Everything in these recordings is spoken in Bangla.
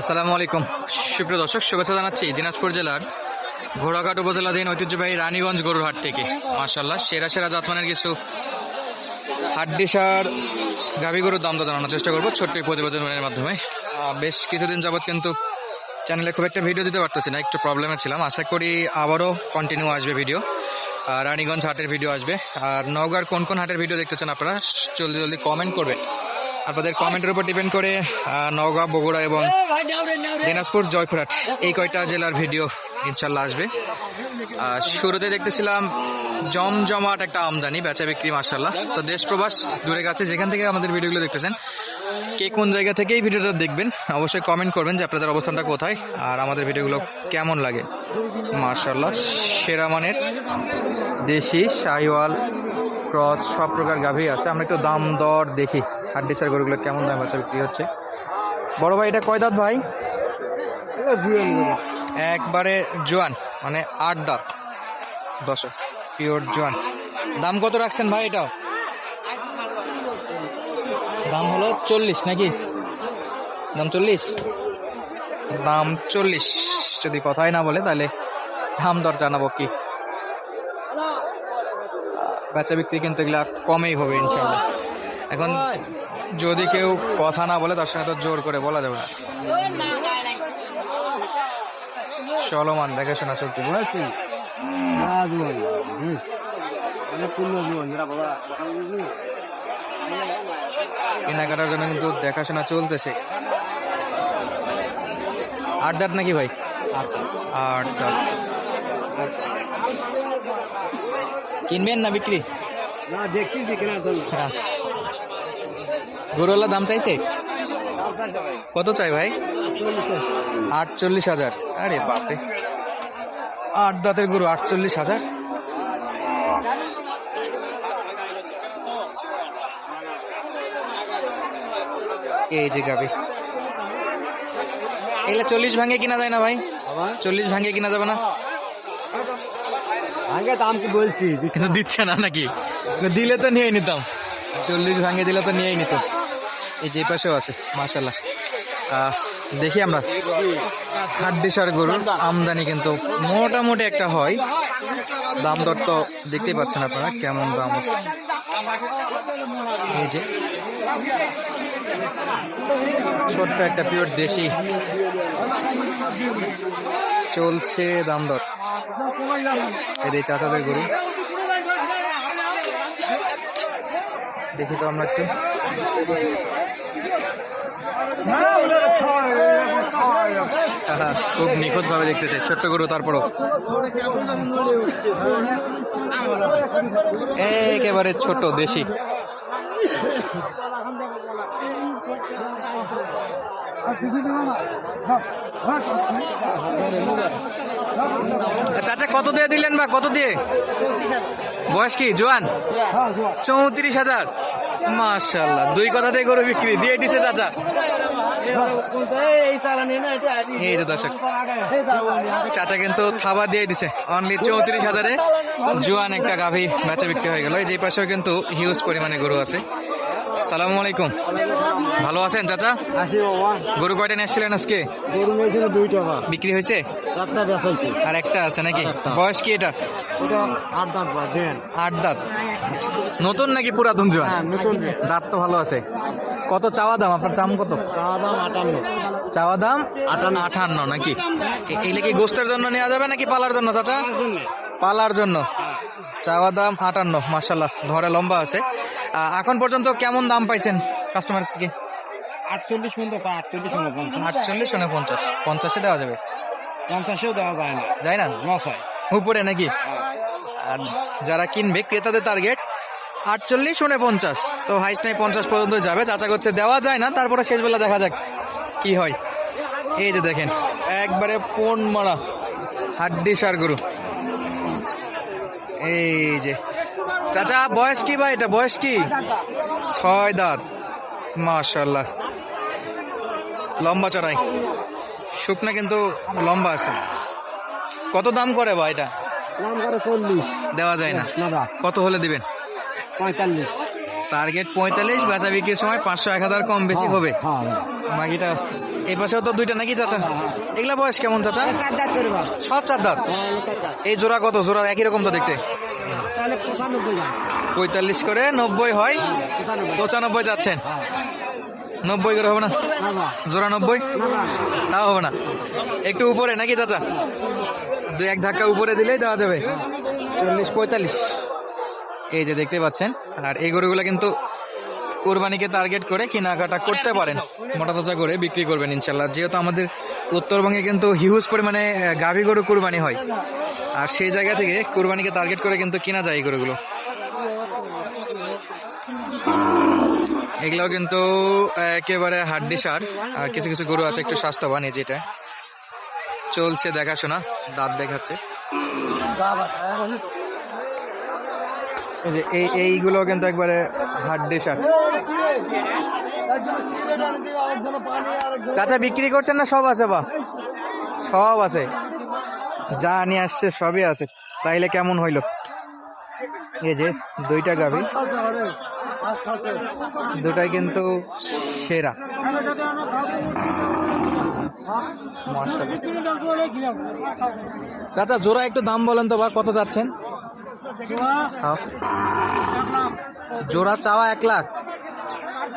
আসসালামু আলাইকুম। সুপ্রিয় দর্শক, শুভেচ্ছা জানাচ্ছি দিনাজপুর জেলার ঘোড়াঘাট উপজেলাধীন ঐতিহ্যবাহী রানীগঞ্জ গরুর হাট থেকে। মার্শাল্লাহ সেরা সেরা জাতমানের কিছু হাড্ডিসার গাভী গরুর দাম জানানোর চেষ্টা করব ছোট্ট প্রতিবেদনের মাধ্যমে। বেশ কিছুদিন যাবৎ কিন্তু চ্যানেলে খুব একটা ভিডিও দিতে পারতেছি না, একটু প্রবলেমে ছিলাম। আশা করি আবারও কন্টিনিউ আসবে ভিডিও। আর রানীগঞ্জ হাটের ভিডিও আসবে। আর নওগাঁর কোন কোন হাটের ভিডিও দেখতে চান আপনারা, জলদি জলদি কমেন্ট করবেন। আপনাদের কমেন্টের উপর ডিপেন্ড করে নওগাঁ, বগুড়া এবং দিনাজপুর, জয়পুরহাট, এই কয়টা জেলার ভিডিও ইনশাল্লাহ আসবে। শুরুতে দেখতেছিলাম জমজমাট একটা আমদানি, বেচা বিক্রি মার্শাল্লাহ তো দেশ প্রবাস দূরে গেছে, যেখান থেকে আমাদের ভিডিওগুলো দেখতেছেন। কে কোন জায়গা থেকে এই ভিডিওটা দেখবেন অবশ্যই কমেন্ট করবেন যে আপনাদের অবস্থানটা কোথায় আর আমাদের ভিডিওগুলো কেমন লাগে। মার্শাল্লাহ সেরা মানের দেশি শাহিওয়াল ক্রস সব প্রকার গাভী আছে। আমরা একটু দাম দর দেখি হাড্ডিসার গরুগুলো কেমন দাম বেচা বিক্রি হচ্ছে। বড় ভাই এটা কয় দাঁত ভাই? একবারে জোয়ান মানে আট দাঁত। দশক পিওর জোয়ান। দাম কত রাখছেন ভাই এটাও? দাম হলো চল্লিশ নাকি দাম চল্লিশ দাম চল্লিশ যদি কথাই না বলে তাহলে দাম দর জানাব কি বেচা বিক্রি কিন্তু এগুলা কমেই হবে ইনশাল্লাহ এখন যদি কেউ কথা না বলে তার সঙ্গে তো জোর করে বলা যাবে না চলমান দেখে শোনা চলতে বুঝেছি কেনাকাটার জন্য কিন্তু দেখাশোনা চলতেছে। আট দাঁত নাকি ভাই? আট দাঁত। কিনবেন না বিক্রি? না দেখতেছি কেনার জন্য। আচ্ছা। গরুওয়ালা দাম চাইছে? কত চাই ভাই? আটচল্লিশ হাজার। আরে বাপরে। আট দাঁতের গরু আটচল্লিশ হাজার? এই যে গাবি। এগুলা চল্লিশ ভাঙে কিনা যায় না ভাই? চল্লিশ ভাঙে কিনা যাবে না? আগে দাম কি বলছি? দিচ্ছে না নাকি? দিলে তো নিয়েই নিতাম। চল্লিশ ভাঙে দিলে তো নিয়েই নিতাম। এই যে পাশেও আছে মার্শাল্লাহ দেখি আমরা। হাড্ডিসার গরুর আমদানি কিন্তু মোটামুটি একটা হয়। দাম দর তো দেখতেই পাচ্ছেন আপনারা কেমন দাম আছে। এই যে। ছোট্ট একটা পিওর দেশি। চলছে দাম দর এদের চাচাদের গরু। দেখি তো আমরা একটু। খুব নিখুঁত ভাবে দেখতেছে। ছোট্ট গরু, তারপরও। একেবারে ছোট, দেশি। চাচা কত দিয়ে দিলেন বা কত দিয়ে? বয়স কি, জোয়ান? চৌত্রিশ হাজার। মাশাল্লাহ দুই কথাতেই গরু বিক্রি, দিয়ে দিছে চাচা। চাচা কিন্তু থাবা দিয়ে দিছে। অনলি চৌত্রিশ হাজারে জোয়ান একটা গাভী বেচা বিক্রি হয়ে গেল। এই যে পাশেও কিন্তু হিউজ পরিমাণে গরু আছে। সালাম আলাইকুম। ভালো আছেন চাচা? গরু কয়টা নিয়ে আসছিলেন আজকে? গরু নিয়েছিল দুই টাকা বিক্রি হয়েছে? আর একটা আছে নাকি? বয়স কি এটা? আট দাঁত আট দাঁত। নতুন নাকি পুরাতন জোয়ান? হ্যাঁ নতুন দাঁত তো ভালো আছে। কত চাওয়া দাম? আপনার দাম কত? চাওয়া দাম আটান্ন। চাওয়া দাম? আটান্ন। আঠান্ন নাকি? এ- কি গোস্তের জন্য নেওয়া যাবে নাকি পালার জন্য চাচা? পালার জন্য। চাওয়া দাম আটান্ন মার্শাল্লাহ ধরে লম্বা আছে। এখন পর্যন্ত কেমন দাম পাইছেন কাস্টমার থেকে আটচল্লিশ পর্যন্ত আটচল্লিশ পর্যন্ত পঞ্চাশ। আটচল্লিশ না পঞ্চাশ। পঞ্চাশে দেওয়া যাবে? পঞ্চাশেও দেওয়া যায় না। যায় না? লস হয়। উপরে নাকি? আর যারা কিনবে ক্রেতাদের টার্গেট আটচল্লিশ উনে পঞ্চাশ। তো হাইস্ট নাই পঞ্চাশ পর্যন্ত যাবে চাচা করছে দেওয়া যায় না। তারপরে শেষবেলা দেখা যাক কি হয়। এই যে দেখেন একবারে পন মারা হাড্ডি সার গরু। এই যে চাচা বয়স কি ভাই এটা? বয়স কি? ছয় দাঁত। মাশাল্লাহ লম্বা চড়াই। শুকনা কিন্তু লম্বা আছে। কত দাম করে ভাই এটা? দাম করে চল্লিশ। দেওয়া যায় না না। কত হলে দিবেন? পঁয়তাল্লিশ। টার্গেট পঁয়তাল্লিশ বেচা বিক্রির সময় পাঁচশো এক হাজার কম বেশি হবে। হ্যাঁ। বাকিটা এই পাশেও তো দুইটা নাকি চাচা? এগুলা বয়স কেমন চাচা? সব চার দাঁত হ্যাঁ এই জোড়া কত? জোড়া একই রকম তো দেখতে? পঁয়তাল্লিশ করে নব্বই হয়? পঁচানব্বই। যাচ্ছেন? নব্বই করে হবে না? জোড়া নব্বই? তাও হবে না। একটু উপরে নাকি চাচা? দু এক ধাক্কা উপরে দিলেই দেওয়া যাবে। চল্লিশ পঁয়তাল্লিশ। এই যে দেখতে পাচ্ছেন, আর এই গরুগুলো কিন্তু কোরবানিকে টার্গেট করে কেনাকাটা করতে পারেন। মোটা তাজা করে বিক্রি করবেন ইনশাল্লাহ যেহেতু আমাদের উত্তরবঙ্গে কিন্তু হিউজ পরিমাণে গাভী গরু কোরবানি হয়। আর সেই জায়গা থেকে কোরবানিকে টার্গেট করে কিন্তু কেনা যায় এই গরুগুলো। এগুলো কিন্তু একেবারে হাড্ডি সার। আর কিছু কিছু গরু আছে একটু স্বাস্থ্যবান, এই যেটা। চলছে দেখাশোনা, দাঁত দেখাচ্ছে। যে, এই, এইগুলো কিন্তু একবারে হাড্ডি চাচা, বিক্রি করছেন না? সব আছে বা? সব আছে। যা নিয়ে আসছে, সবই আছে। তাইলে কেমন হইল? এই যে, দুইটা গাভি। দুটাই কিন্তু সেরা। চাচা, জোড়া একটু দাম বলেন তো বা, কত যাচ্ছেন। জোড়া চাওয়া এক লাখ।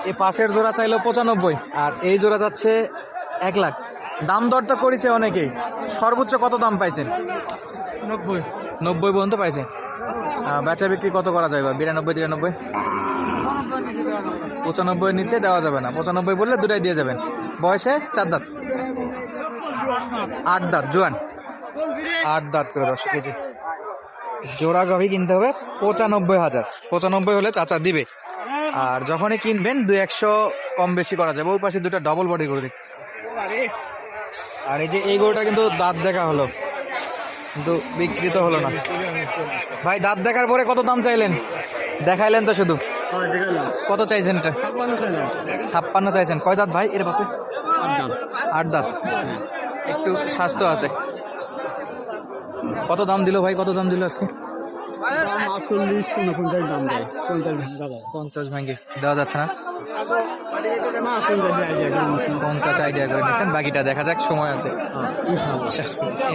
এ পাশের জোড়া চাইলো পঁচানব্বই আর এই জোড়া যাচ্ছে এক লাখ। দাম দর তো করেছে অনেকেই। সর্বোচ্চ কত দাম পাইছেন? নব্বই। নব্বই পর্যন্ত পাইছে। বেচা বিক্রি কত করা যায় বা বিরানব্বই তিরানব্বই? পঁচানব্বই নিচে দেওয়া যাবে না। পঁচানব্বই বললে দুটাই দিয়ে যাবেন। বয়সে? চার দাঁত। আট দাঁত জোয়ান। আট দাঁত করে দশ কেজি। জোড়া গাভি কিনতে হবে পঁচানব্বই হাজার। পঁচানব্বই হলে চাচা দিবে। আর যখনই কিনবেন দু একশো কম বেশি করা যাবে। ওই পাশে দুটা ডবল বডি গরু দেখছি। আর এই যে এই গরুটা কিন্তু দাঁত দেখা হলো। কিন্তু বিক্রি তো হলো না। ভাই, দাঁত দেখার পরে কত দাম চাইলেন? দেখাইলেন তো শুধু। কত চাইছেন এটা? ছাপ্পান্ন চাইছেন। কয় দাঁত ভাই? এর বাপে? আট দাঁত। একটু স্বাস্থ্য আছে। কত দাম দিল ভাই? কত দাম দিল আজকে? আটচল্লিশ উনপঞ্চাশ দাম দেয়। পঞ্চাশ ভাঙ্গি দেওয়া যাচ্ছে না? না পঞ্চাশ আইডিয়া করে নিয়েছেন। বাকিটা দেখা যাক সময় আছে। আচ্ছা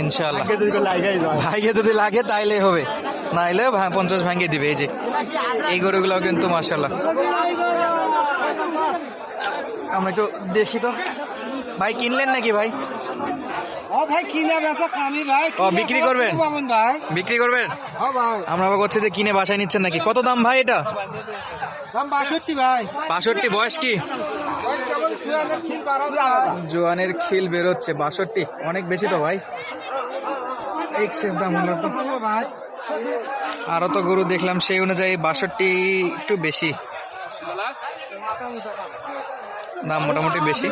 ইনশাল্লাহ লাগাই ভাইকে যদি লাগে তাইলে হবে। নাইলে পঞ্চাশ দিবে। এই যে এই গরুগুলো কিন্তু মার্শাল্লাহ আমরা একটু দেখি তো। ভাই কিনলেন নাকি ভাই? ও ভাই কিনে বেচা খামি ভাই ও, বিক্রি করবেন? ভাই। বিক্রি করবেন? আমরা আবার করছে যে কিনে বাসায় নিচ্ছেন নাকি? কত দাম ভাই এটা? দাম বাষট্টি ভাই। বাষট্টি বয়স কি? জোয়ানের খিল বেরোচ্ছে বাষট্টি। অনেক বেশি তো ভাই। এক্সেস দাম হলো তো। ভাই আরও তো গরু দেখলাম সেই অনুযায়ী বাষট্টি একটু বেশি। দাম মোটামুটি বেশি।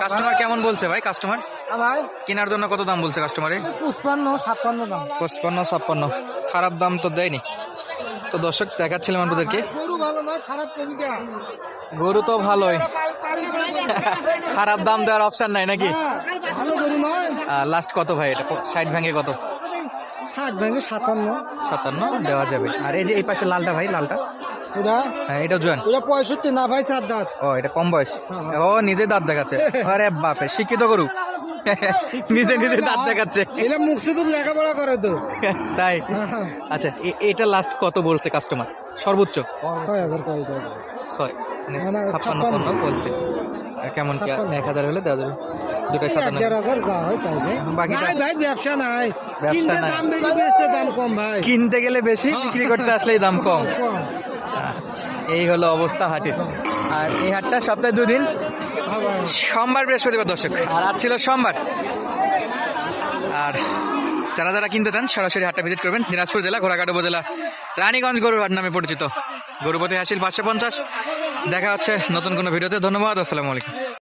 কাস্টমার কেমন বলছে ভাই কাস্টমার? ভাই কেনার জন্য কত দাম বলছে কাস্টমারে? পুষ্পান্ন ছাপ্পান্ন দাম। পঁচপান্ন ছাপ্পান্ন। খারাপ দাম তো দেয়নি। তো দর্শক দেখাচ্ছিলাম আপনাদেরকে। গরু তো ভালোই। খারাপ দাম দেওয়ার অপশন নাই নাকি? নয়। লাস্ট কত ভাই এটা? ষাট ভাঙে কত? ষাট ভেঙে সাতান্ন। সাতান্ন দেওয়া যাবে। আর এই যে এই পাশে লালটা ভাই লালটা? ওটা হ্যাঁ এটা জোয়ান। ওটা পঁয়ষট্টি না ভাই দাঁত। ও এটা কম বয়স। ও নিজে দাঁত দেখাচ্ছে। আরে বাপে শিক্ষিত গরু। নিজে নিজে দাঁত দেখাচ্ছে। এটা মুখ শুধু লেখাপড়া করে তো। তাই? আচ্ছা এটা লাস্ট কত বলছে কাস্টমার সর্বোচ্চ? ছয় হাজার ছয় মানে ছাপ্পান্ন। বলছে। কেমন কি এক হাজার হলে দেওয়া যাবে? দুটো সাতান্ন হয় বাকিটা- ভাই ব্যবসা নাই। কিনতে দাম বেশি বেচতে দাম কম ভাই। কিনতে গেলে বেশি বিক্রি করতে আসলেই দাম কম। কম। আচ্ছা, এই হলো অবস্থা হাটের আর এই হাটটা সপ্তাহে দুদিন। হ্যাঁ সোমবার বৃহস্পতিবার দর্শক। আর আজ ছিল সোমবার। আর যারা যারা কিনতে চান, সরাসরি হাটটা ভিজিট করবেন। দিনাজপুর জেলা, ঘোড়াঘাট উপজেলা, রানীগঞ্জ গরুর হাট নামে পরিচিত। গরুপতি হাসিল পাঁচশো পঞ্চাশ। দেখা হচ্ছে নতুন কোনো ভিডিওতে। ধন্যবাদ, আসসালামু আলাইকুম।